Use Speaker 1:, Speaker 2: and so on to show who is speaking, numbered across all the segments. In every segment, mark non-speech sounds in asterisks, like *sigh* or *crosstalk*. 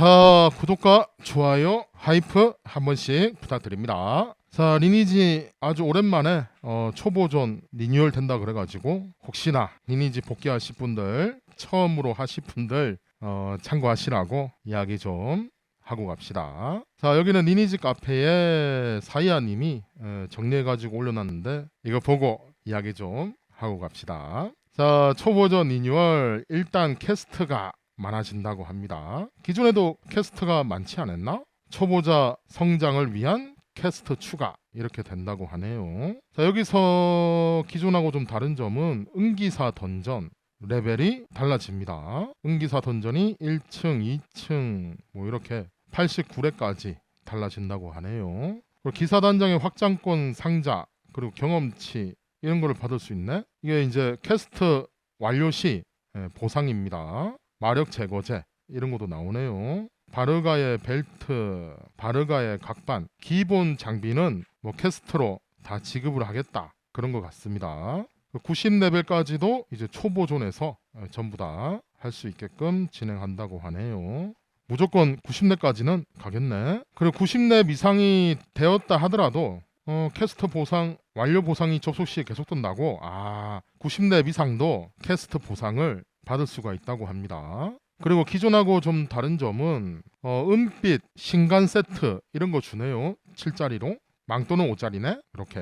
Speaker 1: 자, 구독과 좋아요, 하이프 한 번씩 부탁드립니다. 자, 리니지 아주 오랜만에 어, 초보존 리뉴얼 된다 그래가지고 혹시나 리니지 복귀하실 분들 처음으로 하실 분들 어, 참고하시라고 이야기 좀 하고 갑시다. 자, 여기는 리니지 카페에 사이아님이 어, 정리해가지고 올려놨는데 이거 보고 이야기 좀 하고 갑시다. 자, 초보전 리뉴얼 일단 캐스트가 많아진다고 합니다. 기존에도 캐스트가 많지 않았나? 초보자 성장을 위한 캐스트 추가 이렇게 된다고 하네요. 자, 여기서 기존하고 좀 다른 점은 응기사 던전 레벨이 달라집니다. 응기사 던전이 1층, 2층 뭐 이렇게 89렙까지 달라진다고 하네요. 그리고 기사단장의 확장권 상자 그리고 경험치 이런 거를 받을 수 있네. 이게 이제 캐스트 완료 시 예, 보상입니다. 마력 제거제 이런 것도 나오네요. 바르가의 벨트, 바르가의 각반, 기본 장비는 뭐 캐스트로 다 지급을 하겠다 그런 것 같습니다. 90레벨까지도 이제 초보존에서 어, 전부 다 할 수 있게끔 진행한다고 하네요. 무조건 90렙까지는 가겠네. 그리고 90렙 이상이 되었다 하더라도 어, 캐스트 보상 완료 보상이 접속 시에 계속된다고 아 90렙 이상도 캐스트 보상을 받을 수가 있다고 합니다. 그리고 기존하고 좀 다른 점은 어, 은빛 신간 세트 이런 거 주네요. 7짜리로 망토는 5짜리네. 이렇게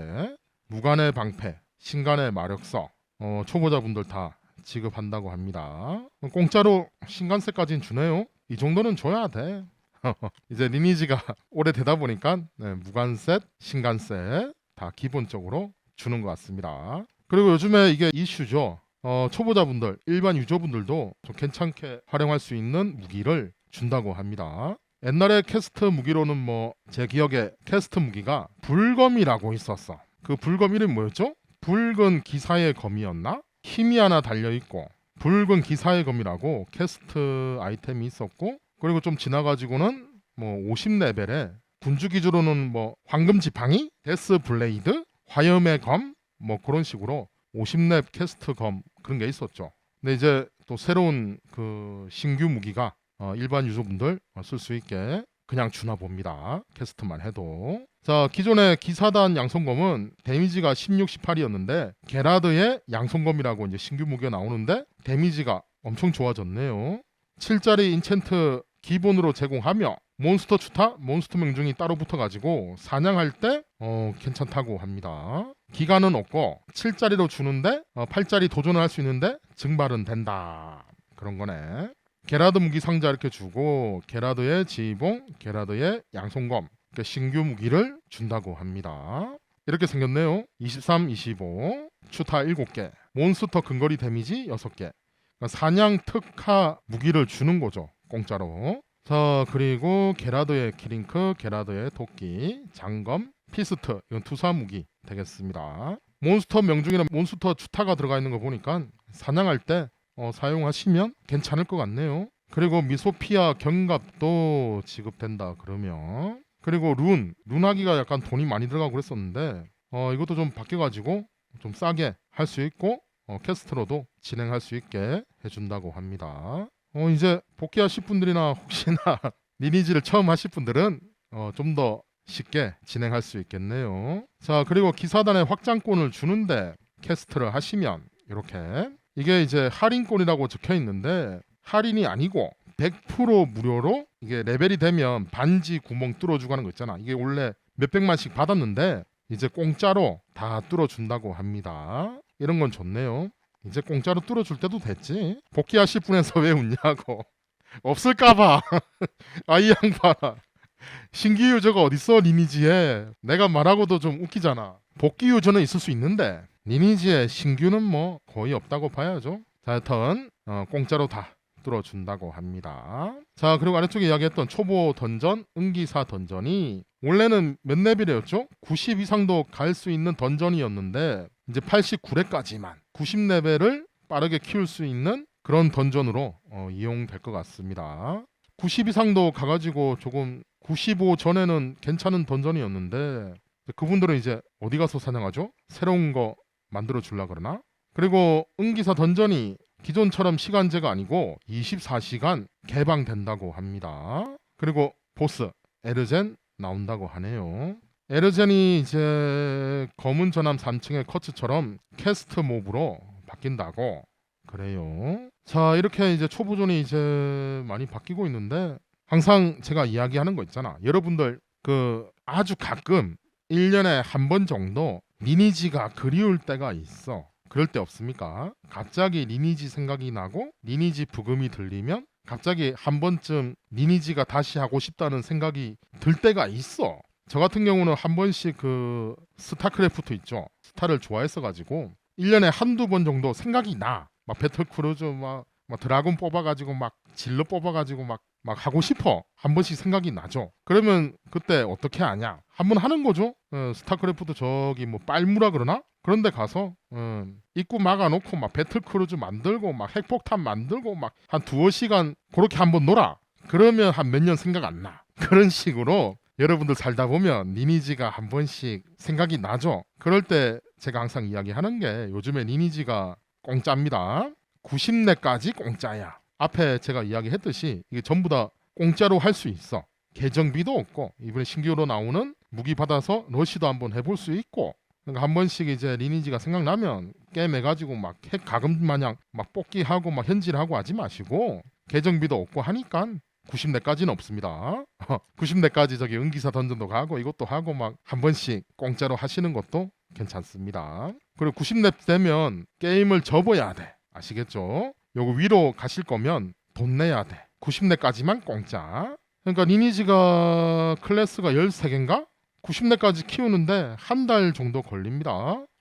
Speaker 1: 무관의 방패, 신간의 마력서 어, 초보자분들 다 지급한다고 합니다. 공짜로 신간세까지는 주네요. 이 정도는 줘야 돼. *laughs* 이제 리니지가 *laughs* 오래 되다 보니까 네, 무관셋, 신간셋 다 기본적으로 주는 것 같습니다. 그리고 요즘에 이게 이슈죠. 어, 초보자분들, 일반 유저분들도 좀 괜찮게 활용할 수 있는 무기를 준다고 합니다. 옛날에 캐스트 무기로는 뭐 제 기억에 캐스트 무기가 불검이라고 있었어. 그 불검 이름이 뭐였죠? 붉은 기사의 검이었나? 힘이 하나 달려 있고 붉은 기사의 검이라고 캐스트 아이템이 있었고 그리고 좀 지나가지고는 뭐 50레벨에 군주 기준으로는 뭐 황금 지팡이, 데스 블레이드, 화염의 검 뭐 그런 식으로 50렙 캐스트 검 그런 게 있었죠. 근데 이제 또 새로운 그 신규 무기가 어, 일반 유저분들 쓸 수 있게 그냥 주나 봅니다. 캐스트만 해도. 자, 기존의 기사단 양손검은 데미지가 16, 18이었는데 게라드의 양손검이라고 이제 신규 무기가 나오는데 데미지가 엄청 좋아졌네요. 7짜리 인챈트 기본으로 제공하며 몬스터 추타, 몬스터 명중이 따로 붙어가지고 사냥할 때 어, 괜찮다고 합니다. 기간은 없고 7짜리로 주는데 어, 8짜리 도전을 할 수 있는데 증발은 된다. 그런 거네. 게라드 무기 상자 이렇게 주고 게라드의 지봉, 게라드의 양손검 그러니까 신규 무기를 준다고 합니다. 이렇게 생겼네요. 23, 25 추타 7개 몬스터 근거리 데미지 6개 그러니까 사냥 특화 무기를 주는 거죠. 공짜로. 자 그리고 게라드의 키링크, 게라드의 도끼, 장검, 피스트 이건 투사 무기 되겠습니다. 몬스터 명중이나 몬스터 주타가 들어가 있는 거 보니까 사냥할 때 어, 사용하시면 괜찮을 것 같네요. 그리고 미소피아 경갑도 지급된다 그러면 그리고 룬 룬하기가 약간 돈이 많이 들어가고 그랬었는데 어, 이것도 좀 바뀌어가지고 좀 싸게 할 수 있고 어, 캐스트로도 진행할 수 있게 해준다고 합니다. 어, 이제 복귀하실 분들이나 혹시나 *laughs* 리니지를 처음 하실 분들은 어, 좀더 쉽게 진행할 수 있겠네요. 자 그리고 기사단의 확장권을 주는데 캐스트를 하시면 이렇게 이게 이제 할인권이라고 적혀 있는데 할인이 아니고 100% 무료로 이게 레벨이 되면 반지 구멍 뚫어주고 하는 거 있잖아. 이게 원래 몇백만씩 받았는데 이제 공짜로 다 뚫어준다고 합니다. 이런 건 좋네요. 이제 공짜로 뚫어줄 때도 됐지. 복귀하실 분에서 왜 웃냐고. *laughs* 없을까봐. *laughs* 아이 양반아. 신규 유저가 어딨어 리니지에. 내가 말하고도 좀 웃기잖아. 복귀 유저는 있을 수 있는데 리니지에 신규는 뭐 거의 없다고 봐야죠. 자, 하여튼 어, 공짜로 다 뚫어준다고 합니다. 자, 그리고 아래쪽에 이야기했던 초보 던전, 응기사 던전이 원래는 몇 레벨이었죠? 90 이상도 갈 수 있는 던전이었는데 이제 89레까지만 90레벨을 빠르게 키울 수 있는 그런 던전으로 어, 이용될 것 같습니다. 90 이상도 가가지고 조금 95 전에는 괜찮은 던전이었는데 그분들은 이제 어디 가서 사냥하죠? 새로운 거 만들어 줄라 그러나? 그리고 응기사 던전이 기존처럼 시간제가 아니고 24시간 개방된다고 합니다. 그리고 보스 에르젠 나온다고 하네요. 에르젠이 이제 검은 전함 3층의 커츠처럼 캐스트 몹으로 바뀐다고 그래요. 자 이렇게 이제 초보존이 이제 많이 바뀌고 있는데 항상 제가 이야기하는 거 있잖아. 여러분들 그 아주 가끔 1년에 한 번 정도 리니지가 그리울 때가 있어. 그럴 때 없습니까? 갑자기 리니지 생각이 나고 리니지 부금이 들리면 갑자기 한 번쯤 리니지가 다시 하고 싶다는 생각이 들 때가 있어. 저 같은 경우는 한 번씩 그 스타크래프트 있죠. 스타를 좋아했어 가지고 1년에 한두 번 정도 생각이 나. 막 배틀 크루즈 막, 막 드라곤 뽑아 가지고 막 질러 뽑아 가지고 막 막 하고 싶어. 한 번씩 생각이 나죠. 그러면 그때 어떻게 하냐? 한 번 하는 거죠. 어, 스타크래프트 저기 뭐 빨무라 그러나? 그런데 가서 어, 입구 막아놓고 막 배틀크루즈 만들고 막 핵폭탄 만들고 막 한 두어 시간 그렇게 한번 놀아. 그러면 한 몇 년 생각 안 나. *laughs* 그런 식으로 여러분들 살다 보면 리니지가 한 번씩 생각이 나죠. 그럴 때 제가 항상 이야기하는 게 요즘에 리니지가 공짜입니다. 90내까지 공짜야. 앞에 제가 이야기했듯이 이게 전부 다 공짜로 할 수 있어. 계정비도 없고 이번에 신규로 나오는 무기 받아서 러시도 한번 해볼 수 있고 그러니까 한 번씩 이제 리니지가 생각나면 게임 해가지고 막 핵 가금 마냥 막 뽑기하고 막 현질하고 하지 마시고 계정비도 없고 하니까 90대까지는 없습니다. *laughs* 90대까지 저기 은기사 던전도 가고 이것도 하고 막 한 번씩 공짜로 하시는 것도 괜찮습니다. 그리고 90대 되면 게임을 접어야 돼. 아시겠죠? 요거 위로 가실 거면 돈 내야 돼. 90대까지만 공짜. 그러니까 리니지가 클래스가 13개인가? 90대까지 키우는데 한 달 정도 걸립니다.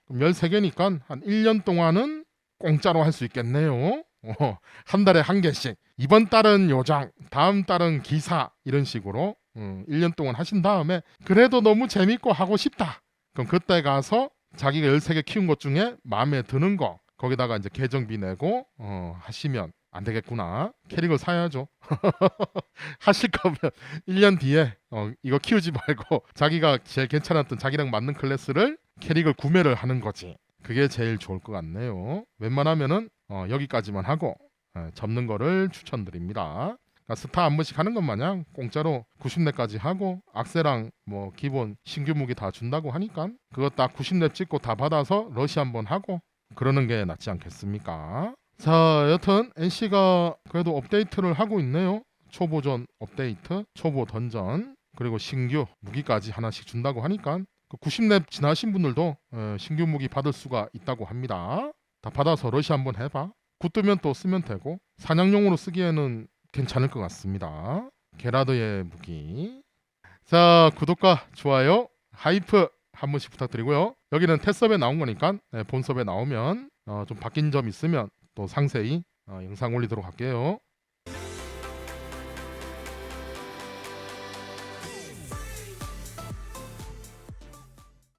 Speaker 1: 그럼 13개니까 한 1년 동안은 공짜로 할 수 있겠네요. 어, 한 달에 한 개씩. 이번 달은 요정, 다음 달은 기사 이런 식으로 음, 1년 동안 하신 다음에 그래도 너무 재밌고 하고 싶다. 그럼 그때 가서 자기가 13개 키운 것 중에 마음에 드는 거 거기다가 이제 계정비 내고 어, 하시면 안 되겠구나. 캐릭을 사야죠. *laughs* 하실 거면 *laughs* 1년 뒤에 어, 이거 키우지 말고 *laughs* 자기가 제일 괜찮았던 자기랑 맞는 클래스를 캐릭을 구매를 하는 거지. 그게 제일 좋을 것 같네요. 웬만하면은 어, 여기까지만 하고 예, 접는 거를 추천드립니다. 그러니까 스타 한 번씩 하는 것 마냥 공짜로 90렙까지 하고 악세랑 뭐 기본 신규 무기 다 준다고 하니까 그거 딱 90렙 찍고 다 받아서 러시 한 번 하고 그러는 게 낫지 않겠습니까? 자, 여튼 NC가 그래도 업데이트를 하고 있네요. 초보전 업데이트, 초보 던전, 그리고 신규 무기까지 하나씩 준다고 하니까 그 90렙 지나신 분들도 어, 신규 무기 받을 수가 있다고 합니다. 다 받아서 러시 한번 해봐. 굳으면 또 쓰면 되고 사냥용으로 쓰기에는 괜찮을 것 같습니다. 게라드의 무기. 자, 구독과 좋아요, 하이프 한 번씩 부탁드리고요. 여기는 테스업에 나온 거니까 네, 본섭에 나오면 어, 좀 바뀐 점 있으면 또 상세히 어, 영상 올리도록 할게요.